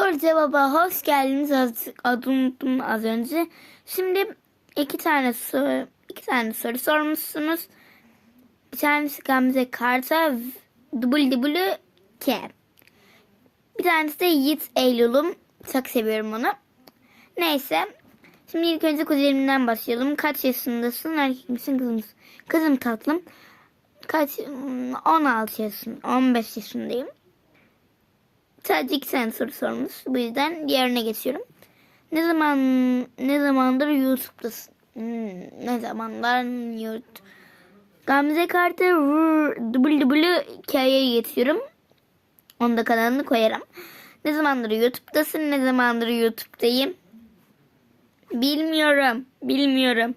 Soru cevaba hoş geldiniz. Az, adını unuttum az önce. Şimdi iki tane soru, iki tane soru sormuşsunuz. Bir tanesi Gamze Karta WWK. Bir tanesi de Yiğit Eylül'üm. Çok seviyorum onu. Neyse. Şimdi ilk önce kuzenimden başlayalım. Kaç yaşındasın? Erkek misin kız mısın? Kızım tatlım. Kaç? Hmm, 16 yaşındayım. 15 yaşındayım. Sadece iki tane soru sormuş. Bu yüzden diğerine geçiyorum. Ne zaman ne zamandır YouTube'dasın? Hmm, ne zamanlar YouTube? Gamze Carter WWK'ye geçiyorum. Onu da kanalını koyarım. Ne zamandır YouTube'dasın? Ne zamandır YouTube'dayım? Bilmiyorum. Bilmiyorum.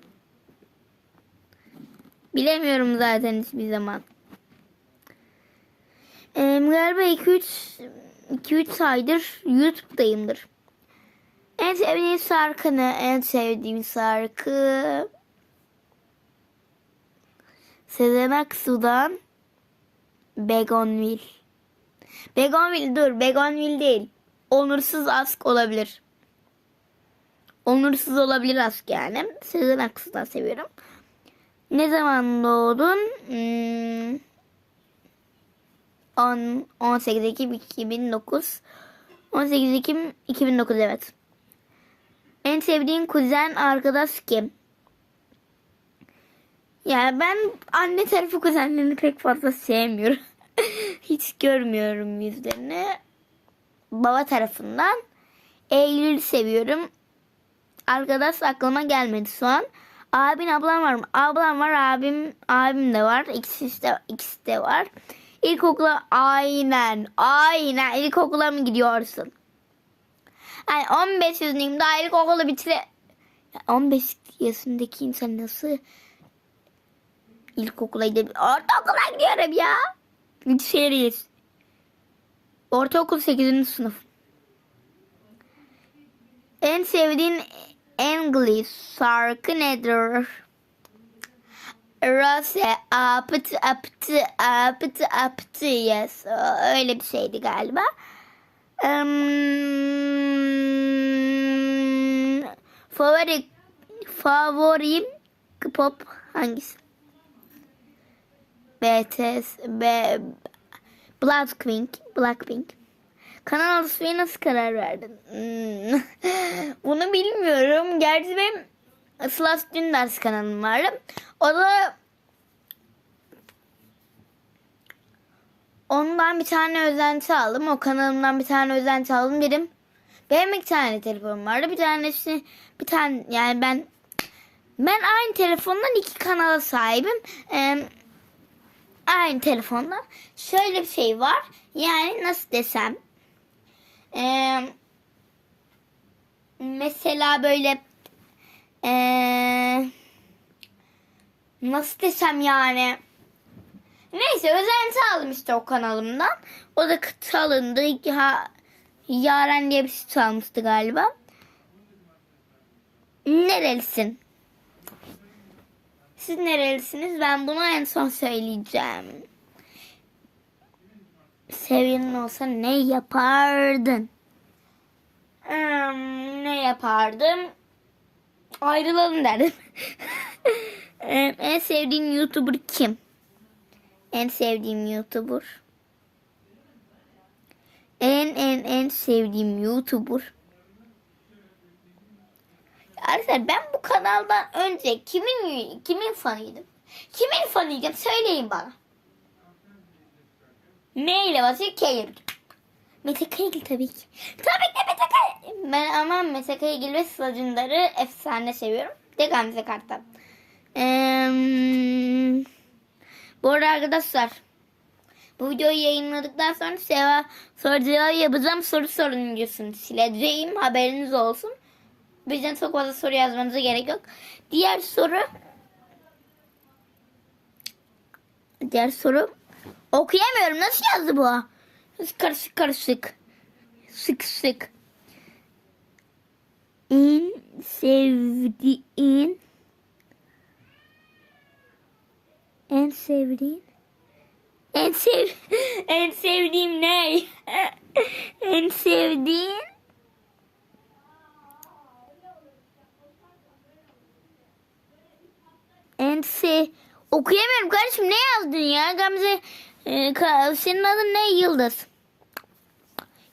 Bilemiyorum zaten hiçbir zaman. Ee, galiba 2-3 2-3 aydır YouTube'dayımdır. En sevdiğim şarkı ne? En sevdiğim şarkı Sezen Aksu'dan Begonville. Begonville dur. Begonville değil. Onursuz aşk olabilir. Onursuz olabilir aşk yani. Sezen Aksu'dan seviyorum. Ne zaman doğdun? Hmm, 10, 18 Ekim 2009. 18 Ekim 2009 evet. En sevdiğin kuzen arkadaş kim? Ya ben anne tarafı kuzenlerini pek fazla sevmiyorum. Hiç görmüyorum yüzlerini. Baba tarafından Eylül seviyorum. Arkadaş aklıma gelmedi şu an. Abin ablam var mı? Ablam var, abim abim de var. İkisi de ikisi de var. İlkokula aynen, aynen ilkokula mı gidiyorsun? Yani 15 yaşındayım daha ilkokulu bitire... Ya 15 yaşındaki insan nasıl ilkokula gidebilir? Ortaokula gidiyorum ya. Yetişeriz. Ortaokul 8. sınıf. En sevdiğin İngiliz şarkı nedir? Rose apıtı apıtı apıtı apıtı yes. Öyle bir şeydi galiba. Um, favori favorim pop hangisi? BTS, B, Blackpink, Blackpink. Kanal alışverişe nasıl karar verdin? Hmm. Bunu bilmiyorum. Gerçi benim Slash Dündars kanalım vardı. Da ondan bir tane özenti aldım. O kanalımdan bir tane özenti aldım dedim. Benim iki tane telefonum vardı. Bir tanesi bir tane yani ben ben aynı telefondan iki kanala sahibim. Ee, aynı telefonda şöyle bir şey var. Yani nasıl desem ee, mesela böyle ee, nasıl desem yani neyse özenti aldım işte o kanalımdan. O da çalındı. Ha, Yaren diye bir şey çalmıştı galiba. Nerelisin? Siz nerelisiniz? Ben bunu en son söyleyeceğim. Sevgilin olsa ne yapardın? Hmm, ne yapardım? Ayrılalım derdim. Em, en sevdiğin YouTuber kim? En sevdiğim YouTuber. En en en sevdiğim YouTuber. Arkadaşlar ben bu kanaldan önce kimin kimin fanıydım? Kimin fanıydım söyleyin bana. M ile basıyor. Mete Kaygil tabii ki. Tabii ki Mete. Ben ama Mete Kaygil ve Sıla efsane seviyorum. De Gamze Kartal. Ee, bu arada arkadaşlar bu videoyu yayınladıktan sonra seva soru cevabı yapacağım. Soru sorun videosunu sileceğim. Haberiniz olsun. Bizden çok fazla soru yazmanıza gerek yok. Diğer soru Diğer soru okuyamıyorum. Nasıl yazdı bu? Karışık karışık. Sık sık. En sevdiğin en sevdiğin en sev en sevdiğim ne? en sevdiğin en se okuyamıyorum kardeşim ne yazdın ya Gamze ee, senin adın ne? Yıldız.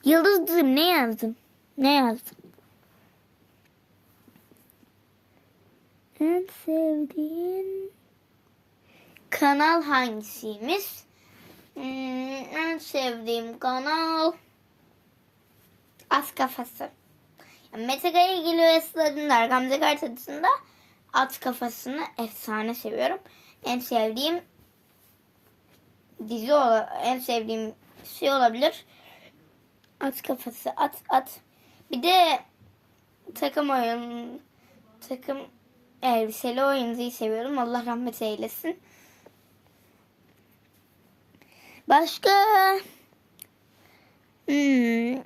Yıldız'cığım ne yazdın? Ne yazdın? En sevdiğin kanal hangisiymiş? Hmm, en sevdiğim kanal Az Kafası. Yani Mete Gayagil ve Esra Gamze Kartadı'sında At Kafası'nı efsane seviyorum. En sevdiğim dizi en sevdiğim şey olabilir. At kafası at at. Bir de takım oyun takım elbiseli oyuncuyu seviyorum. Allah rahmet eylesin. Başka hmm.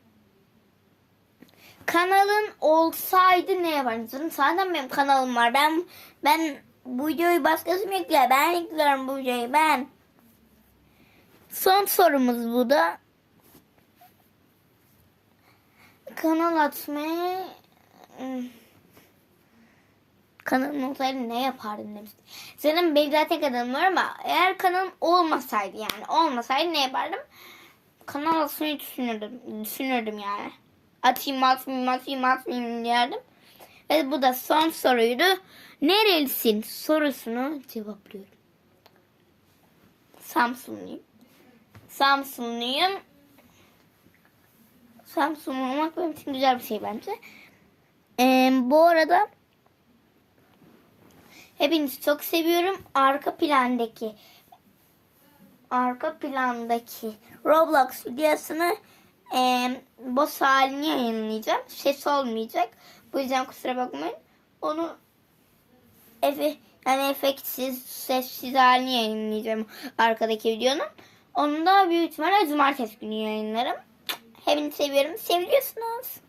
kanalın olsaydı ne yapardım? Zaten benim kanalım var. Ben ben bu videoyu başkası mı yükler? Ben yüklüyorum bu videoyu ben. Son sorumuz bu da. Kanal açmayı kanalım olsaydı ne yapardım demiş. Senin zaten kanalım var ama eğer kanalım olmasaydı yani olmasaydı ne yapardım? Kanal açmayı düşünürdüm. Düşünürdüm yani. Atayım atmayayım atayım atmayayım derdim. Ve bu da son soruydu. Nerelisin sorusunu cevaplıyorum. Samsunluyum. Samsunluyum. Samsunlu olmak benim için güzel bir şey bence. Ee, bu arada hepinizi çok seviyorum. Arka plandaki arka plandaki Roblox videosunu e, boss halini yayınlayacağım. Ses olmayacak. Bu yüzden kusura bakmayın. Onu efe, yani efektsiz, sessiz halini yayınlayacağım arkadaki videonun. Onu da büyük ihtimalle cumartesi günü yayınlarım. Hepinizi seviyorum. Seviliyorsunuz.